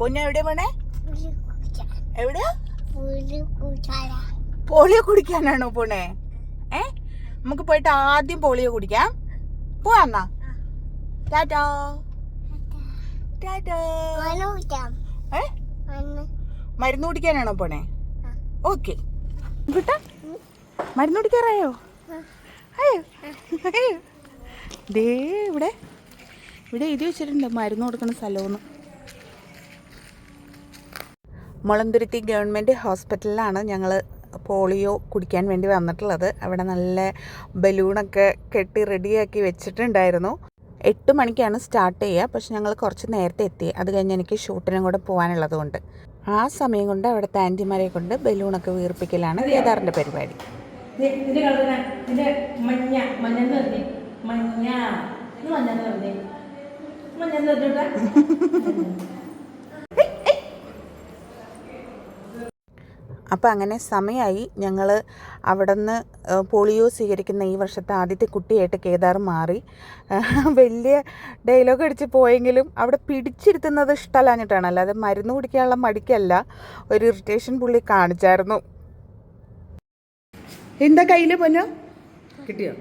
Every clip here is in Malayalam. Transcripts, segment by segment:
പൊന്നു എവിടെ വേണേ എവിടെയാ? പോളിയോ കുടിക്കാനാണോ പോണേ? ഏ? നമുക്ക് പോയിട്ട് ആദ്യം പോളിയോ കുടിക്കാം. പോവാന്നാ ടാറ്റോ. ടാറ്റാ. ഏ? മരുന്ന്. കുടിക്കാനാണോ പോണേ? ഓക്കെ. കിട്ടാ മരുന്ന് കുടിക്കാറായോ? അയ്യോ. അയ്യോ. ദേ ഇവിടെ. ഇവിടെ എഴുതി വെച്ചിട്ടുണ്ട് മരുന്ന് കൊടുക്കുന്ന സ്ഥലമൊന്ന്. മുളന്തുരുത്തി ഗവൺമെന്റ് ഹോസ്പിറ്റലിലാണ് ഞങ്ങൾ പോളിയോ കുടിക്കാൻ വേണ്ടി വന്നിട്ടുള്ളത്. അവിടെ നല്ല ബലൂണൊക്കെ കെട്ടി റെഡിയാക്കി വെച്ചിട്ടുണ്ടായിരുന്നു. എട്ട് മണിക്കാണ് സ്റ്റാർട്ട് ചെയ്യുക. പക്ഷെ ഞങ്ങൾ കുറച്ച് നേരത്തെ എത്തി. അത് കഴിഞ്ഞ് എനിക്ക് ഷൂട്ടിനും കൂടെ പോകാനുള്ളതുകൊണ്ട്. ആ സമയം കൊണ്ട് അവിടുത്തെ ആന്റിമാരെ കൊണ്ട് ബലൂണൊക്കെ വീർപ്പിക്കലാണ് കേദാറിന്റെ പരിപാടി. മഞ്ഞ മഞ്ഞ നിറഞ്ഞ് മഞ്ഞ ഇത് മഞ്ഞ നിറഞ്ഞ് മഞ്ഞ നിറഞ്ഞോട്ടാ അപ്പോൾ അങ്ങനെ സമയമായി ഞങ്ങൾ അവിടെ നിന്ന് പോളിയോ സ്വീകരിക്കുന്ന ഈ വർഷത്തെ ആദ്യത്തെ കുട്ടിയായിട്ട് കേദാർ മാറി. വലിയ ഡയലോഗ് അടിച്ച് പോയെങ്കിലും അവിടെ പിടിച്ചിരുത്തുന്നത് ഇഷ്ടമല്ലാഞ്ഞിട്ടാണ്. അല്ലാതെ മരുന്ന് കുടിക്കാനുള്ള മടിക്കല്ല. ഒരു ഇറിറ്റേഷൻ പുള്ളി കാണിച്ചായിരുന്നു. എന്താ കയ്യിൽ പൊന്നു? കിട്ടിയോ?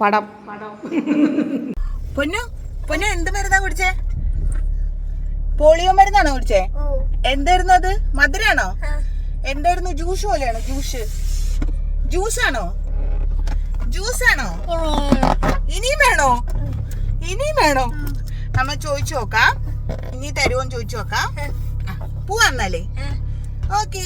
പടം. പടം. പൊന്നു? പൊന്നു എന്ത് മരുന്നാ കുടിച്ചേ? പോളിയോ മരുന്നാണോ കുടിച്ചേ? എന്തായിരുന്നു അത്? മധുരാണോ? എന്തായിരുന്നു ജ്യൂസ് പോലെയാണോ? ജ്യൂസ്. ജ്യൂസ് ആണോ ജ്യൂസ് ആണോ ഇനിയും വേണോ? ഇനിയും വേണോ? നമ്മ ചോദിച്ചു നോക്കാം. ഇനി തരുമോന്ന് ചോദിച്ചു നോക്കാം. പോവാന്നാലേ ഓക്കേ